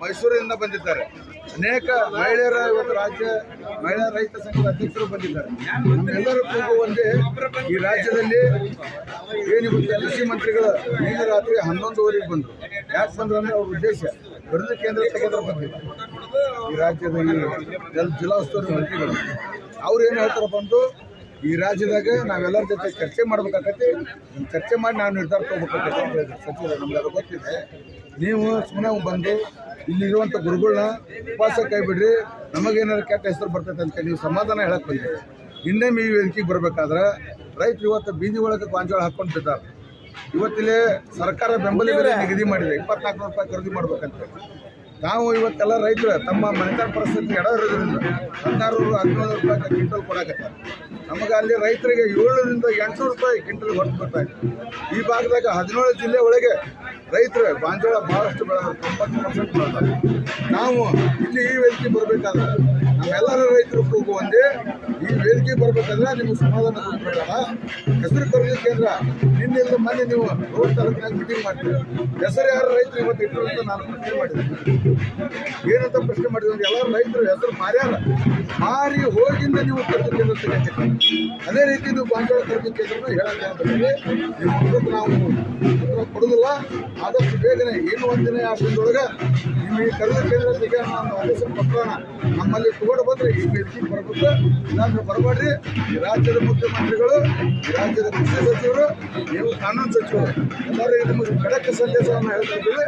ಮೈಸೂರಿನಿಂದ ಬಂದಿದ್ದಾರೆ. ಅನೇಕ ಮಹಿಳೆಯರ ಇವತ್ತು ರಾಜ್ಯ, ಮಹಿಳಾ ರೈತ ಸಂಘದ ಅಧ್ಯಕ್ಷರು ಬಂದಿದ್ದಾರೆ. ಎಲ್ಲರೂ ಕೂಗು ಒಂದೇ, ಈ ರಾಜ್ಯದಲ್ಲಿ ಏನಿರುತ್ತೆ ಕೃಷಿ ಮಂತ್ರಿಗಳು ನಿನ್ನೆ ರಾತ್ರಿ ಹನ್ನೊಂದುವರೆಗೆ ಬಂದರು. ಯಾಕೆ ಬಂದ್ರು ಅಂದರೆ ಅವ್ರ ಉದ್ದೇಶ ಖರೀದಿ ಕೇಂದ್ರ ತಗೋದ್ರ ಬಂದಿಲ್ಲ ಈ ರಾಜ್ಯದಲ್ಲಿ ಜಿಲ್ಲಾ ಉಸ್ತುವಾರಿ ಮಂತ್ರಿಗಳು. ಅವ್ರು ಏನು ಹೇಳ್ತಾರಪ್ಪ ಅಂದು ಈ ರಾಜ್ಯದಾಗ ನಾವೆಲ್ಲರ ಜೊತೆ ಚರ್ಚೆ ಮಾಡ್ಬೇಕಾಗತ್ತೆ ಚರ್ಚೆ ಮಾಡಿ ನಾವು ನಿರ್ಧಾರ ತಗೋಬೇಕಾಗತ್ತೆ ಸಚಿವರು. ನಮ್ಗೆ ಗೊತ್ತಿದೆ. ನೀವು ಸುಮ್ಮನೆ ಬಂದು ಇಲ್ಲಿರುವಂಥ ಗುರುಗಳನ್ನ ಉಪವಾಸ ಕೈ ಬಿಡ್ರಿ ನಮಗೇನಾದ್ರು ಕೆಟ್ಟ ಹೆಸರು ಬರ್ತೈತೆ ಅಂತ ನೀವು ಸಮಾಧಾನ ಹೇಳಕ್ಕೆ ಬಂದಿರಿ. ಇನ್ನೇ ಈ ವೇದಿಕೆಗೆ ಬರ್ಬೇಕಾದ್ರೆ ರೈತರು ಇವತ್ತು ಬೀದಿ ಒಳಗೆ ಗಾಂಜಾಳ ಹಾಕೊಂಡು ಬಿದ್ದಾರೆ. ಇವತ್ತಿಲ್ಲೇ ಸರ್ಕಾರ ಬೆಂಬಲ ಬೆಲೆ ನಿಗದಿ ಮಾಡಿದೆ. ಇಪ್ಪತ್ನಾಲ್ಕು ರೂಪಾಯಿ ಖರೀದಿ ಮಾಡ್ಬೇಕಂತ. ನಾವು ಇವತ್ತೆಲ್ಲ ರೈತರು, ತಮ್ಮ ಮನೆತನ ಪರಿಸ್ಥಿತಿ ಎಡ ಇರೋದ್ರಿಂದ ಹದಿನಾರು, ಹದಿನೇಳು ರೂಪಾಯಿ ಕಿಂಟಲ್ ಕೊಡಕತ್ತಾರೆ. ನಮಗೆ ಅಲ್ಲಿ ರೈತರಿಗೆ ಏಳರಿಂದ ಎಂಟುನೂರು ರೂಪಾಯಿ ಕ್ವಿಂಟಲ್ ಹೊರಟು ಬರ್ತಾ ಇದೆ ಈ ಭಾಗದಾಗ ಹದಿನೇಳು ಜಿಲ್ಲೆ ಒಳಗೆ ರೈತರು ಬಾಂಜೋಳ ಭಾಳಷ್ಟು ತೊಂಬತ್ತು ಪರ್ಸೆಂಟ್ ಬೆಳೆದಾರೆ. ನಾವು ಇಲ್ಲಿ ಈ ವ್ಯಕ್ತಿ ಬರಬೇಕಾದ್ರೆ ನಮ್ಮೆಲ್ಲರ ರೈತರು ಕೂಗು ಒಂದೇ ಈ ಬರಬೇಕಂದ್ರೆ ನಿಮ್ಗೆ ಸಮಾಧಾನ ಕೊಡ್ಬೇಕಲ್ಲ ಹೆಸರು ಕೊರಗ ಕೇಂದ್ರ. ನಿನ್ನೆ ಇಲ್ಲ ಮೊನ್ನೆ ನೀವು ರೋಡ್ ತಾಲೂಕಿನಾಗ ಮೀಟಿಂಗ್ ಮಾಡ್ತೀರಿ. ಹೆಸರು ಯಾರು ರೈತರು ಇವತ್ತು ಇಟ್ಟರು ಅಂತ ನಾನು ಪ್ರಶ್ನೆ ಮಾಡಿದೆ ಏನಂತ ಪ್ರಶ್ನೆ ಮಾಡಿದ್ರು ಎಲ್ಲ ರೈತರು ಹೆಸರು ಮಾರ್ಯಾರ. ಮಾರಿ ಹೋಗಿಂದ ನೀವು ಖರೀದಿ ಕೇಂದ್ರ ತೆಗೆದಿಲ್ಲ ಅದೇ ರೀತಿ ನೀವು ಗಾಂಜಾಳ ಖರೀದಿ ಕೇಂದ್ರ ಹೇಳಕ್ಕೆ ನೀವು ಉತ್ತರ ಕೊಡೋದಿಲ್ಲ ಆದಷ್ಟು ಬೇಗನೆ ಏನು ಒಂದಿನ ಆ ದಿನದೊಳಗೆ ನಿಮ್ಮ ಈ ಖರೀದಿ ಕೇಂದ್ರ ತೆಗೆಯೋಣ ನಾನು ಆದೇಶ ಪತ್ರನ ನಮ್ಮಲ್ಲಿ ತಗೊಂಡು ಬಂದ್ರೆ ಈ ವೇದಿಕೆಗೆ ಬರಬೇಕು. ಇಲ್ಲಾಂದ್ರೆ ಬರಬೇಡ್ರಿ ಈ ರಾಜ್ಯದ ಮುಖ್ಯಮಂತ್ರಿಗಳು ರಾಜ್ಯದ ಕೃಷಿ ಸಚಿವರು, ನೀವು ಕಾನೂನು ಸಚಿವರು. ಎಲ್ಲರೂ ನಿಮಗೆ ಖಡಕ್ ಸಂದೇಶವನ್ನು ಹೇಳ್ತಾ ಇದ್ದೀವಿ.